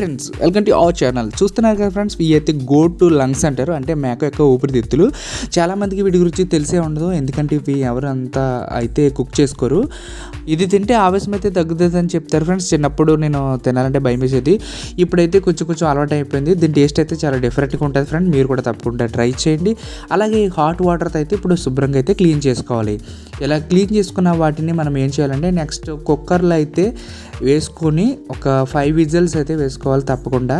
Friends welcome to our channel చూస్తున్నారు కదా friends ఇవి అయితే గో టు లంగ్స్ అంటారు. అంటే మేక యొక్క ఊపిరితిత్తులు. చాలామందికి వీటి గురించి తెలిసే ఉండదు. ఎందుకంటే ఇవి ఎవరు అంతా అయితే కుక్ చేసుకోరు. ఇది తింటే ఆవేశం అయితే తగ్గుతుందని చెప్తారు ఫ్రెండ్స్ చిన్నప్పుడు నేను తినాలంటే భయం వేసేది. ఇప్పుడైతే కొంచెం కొంచెం అలవాటు అయిపోయింది. దీని టేస్ట్ అయితే చాలా డిఫరెంట్గా ఉంటుంది ఫ్రెండ్ మీరు కూడా తప్పకుండా ట్రై చేయండి. అలాగే హాట్ వాటర్తో అయితే ఇప్పుడు శుభ్రంగా అయితే క్లీన్ చేసుకోవాలి. ఇలా క్లీన్ చేసుకున్న వాటిని మనం ఏం చేయాలంటే నెక్స్ట్ కుక్కర్లో అయితే వేసుకొని ఒక ఫైవ్ విజిల్స్ అయితే వేసుకోవాలి తప్పకుండా.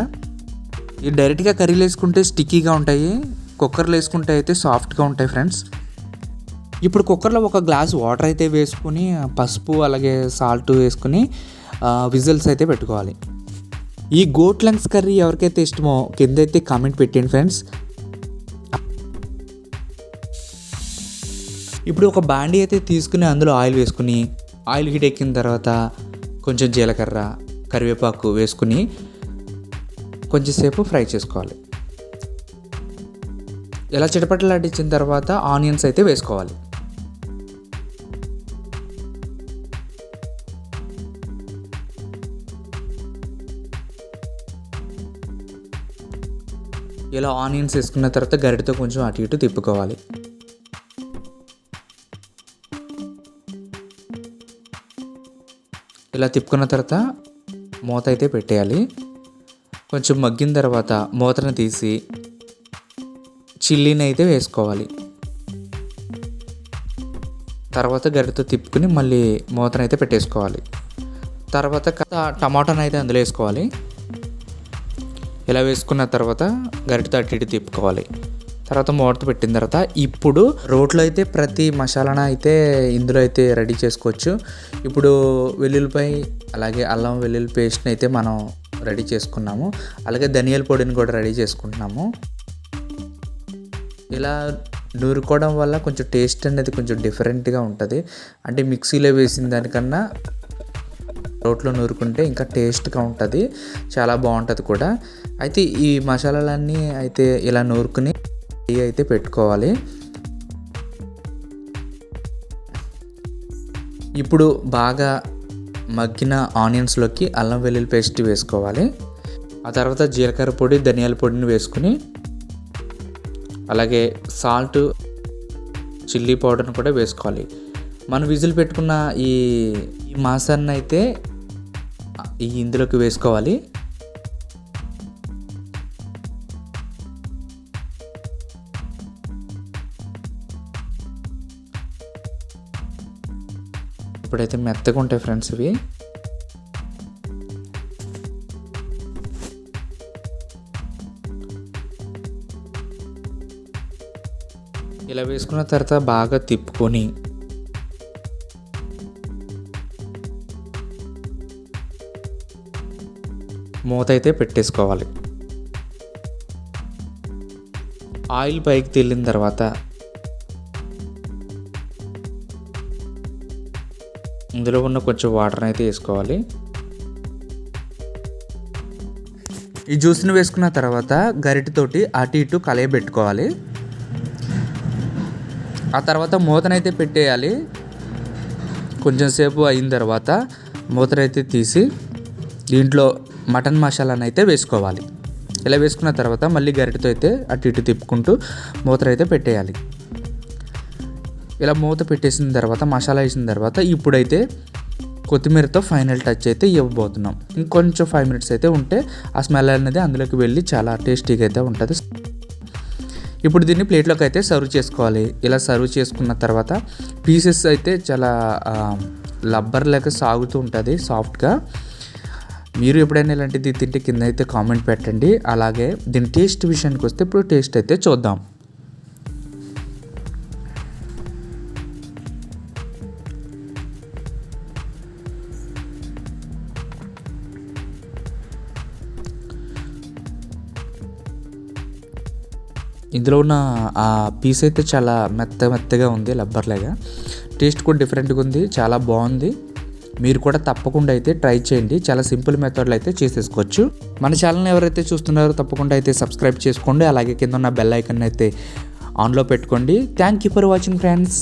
ఇవి డైరెక్ట్గా కర్రీలు వేసుకుంటే స్టిక్కీగా ఉంటాయి కుక్కర్లో వేసుకుంటే అయితే సాఫ్ట్గా ఉంటాయి ఫ్రెండ్స్ ఇప్పుడు కుక్కర్లో ఒక గ్లాస్ వాటర్ అయితే వేసుకొని పసుపు అలాగే సాల్ట్ వేసుకొని విజిల్స్ అయితే పెట్టుకోవాలి. ఈ గోట్ లంగ్స్ కర్రీ ఎవరికైతే ఇష్టమో కింద అయితే కామెంట్ పెట్టండి ఫ్రెండ్స్ ఇప్పుడు ఒక బాండీ అయితే తీసుకుని అందులో ఆయిల్ వేసుకుని ఆయిల్ హీట్ ఎక్కిన తర్వాత కొంచెం జీలకర్ర కరివేపాకు వేసుకుని కొంచెంసేపు ఫ్రై చేసుకోవాలి. ఇలా చిటపటలాడించిన తర్వాత ఆనియన్స్ అయితే వేసుకోవాలి. ఇలా ఆనియన్స్ వేసుకున్న తర్వాత గరిటతో కొంచెం అటు ఇటు తిప్పుకోవాలి. ఇలా తిప్పుకున్న తర్వాత మూత అయితే పెట్టేయాలి. కొంచెం మగ్గిన తర్వాత మూతను తీసి చిల్లీని అయితే వేసుకోవాలి. తర్వాత గరిటతో తిప్పుకుని మళ్ళీ మూతను అయితే పెట్టేసుకోవాలి. తర్వాత టమాటాను అయితే అందులో వేసుకోవాలి. ఇలా వేసుకున్న తర్వాత గరిటతో అటు ఇటు తిప్పుకోవాలి. తర్వాత మూత పెట్టిన తర్వాత ఇప్పుడు రోట్లో అయితే ప్రతి మసాలాను అయితే ఇందులో అయితే రెడీ చేసుకోవచ్చు. ఇప్పుడు వెల్లుల్లిపాయ అలాగే అల్లం వెల్లుల్లి పేస్ట్ని అయితే మనం రెడీ చేసుకున్నాము. అలాగే ధనియాల పొడిని కూడా రెడీ చేసుకుంటున్నాము. ఇలా నూరుకోవడం వల్ల కొంచెం టేస్ట్ అనేది కొంచెం డిఫరెంట్గా ఉంటుంది. అంటే మిక్సీలో వేసిన దానికన్నా రోట్లో నూరుకుంటే ఇంకా టేస్ట్గా ఉంటుంది. చాలా బాగుంటుంది కూడా. అయితే ఈ మసాలాలన్నీ అయితే ఇలా నూరుకుని అయితే పెట్టుకోవాలి. ఇప్పుడు బాగా మగ్గిన ఆనియన్స్లోకి అల్లం వెల్లుల్లి పేస్ట్ వేసుకోవాలి. ఆ తర్వాత జీలకర్ర పొడి ధనియాల పొడిని వేసుకుని అలాగే సాల్ట్ చిల్లీ పౌడర్ని కూడా వేసుకోవాలి. మనం విజిల్ పెట్టుకున్న ఈ మాసాన్ని అయితే ఈ ఇందులోకి వేసుకోవాలి. ఇప్పుడైతే మెత్తగా ఉంటాయి ఫ్రెండ్స్ ఇవి. ఇలా వేసుకున్న తర్వాత బాగా తిప్పుకొని మూత అయితే పెట్టేసుకోవాలి. ఆయిల్ పైకి తెల్లిన తర్వాత ఇందులో ఉన్న కొంచెం వాటర్ని అయితే వేసుకోవాలి. ఈ జ్యూస్ని వేసుకున్న తర్వాత గరిటతోటి అటు ఇటు కలయబెట్టుకోవాలి. ఆ తర్వాత మూతనైతే పెట్టేయాలి. కొంచెం సేపు అయిన తర్వాత మూతనైతే తీసి దీంట్లో మటన్ మసాలాను అయితే వేసుకోవాలి. ఇలా వేసుకున్న తర్వాత మళ్ళీ గరిటతో అయితే అటు ఇటు తిప్పుకుంటూ మూతనైతే పెట్టేయాలి. ఇలా మూత పెట్టేసిన తర్వాత మసాలా వేసిన తర్వాత ఇప్పుడైతే కొత్తిమీరతో ఫైనల్ టచ్ అయితే ఇవ్వబోతున్నాం. ఇంకొంచెం ఫైవ్ మినిట్స్ అయితే ఉంటే ఆ స్మెల్ అనేది అందులోకి వెళ్ళి చాలా టేస్టీగా అయితే ఉంటుంది. ఇప్పుడు దీన్ని ప్లేట్లోకి అయితే సర్వ్ చేసుకోవాలి. ఇలా సర్వ్ చేసుకున్న తర్వాత పీసెస్ అయితే చాలా లబ్బర్ లేక సాగుతూ ఉంటుంది సాఫ్ట్గా మీరు ఎప్పుడైనా ఇలాంటిది తింటే కింద అయితే కామెంట్ పెట్టండి. అలాగే దీని టేస్ట్ విషయానికి వస్తే ఇప్పుడు టేస్ట్ అయితే చూద్దాం. ఇందులో ఉన్న ఆ పీస్ అయితే చాలా మెత్త మెత్తగా ఉంది లబ్బర్లాగా టేస్ట్ కూడా డిఫరెంట్గా ఉంది చాలా బాగుంది. మీరు కూడా తప్పకుండా అయితే ట్రై చేయండి. చాలా సింపుల్ మెథడ్లో అయితే చేసేసుకోవచ్చు. మన ఛానల్ని ఎవరైతే చూస్తున్నారో తప్పకుండా అయితే సబ్స్క్రైబ్ చేసుకోండి. అలాగే కింద ఉన్న బెల్ ఐకన్ అయితే ఆన్లో పెట్టుకోండి. Thank you for watching friends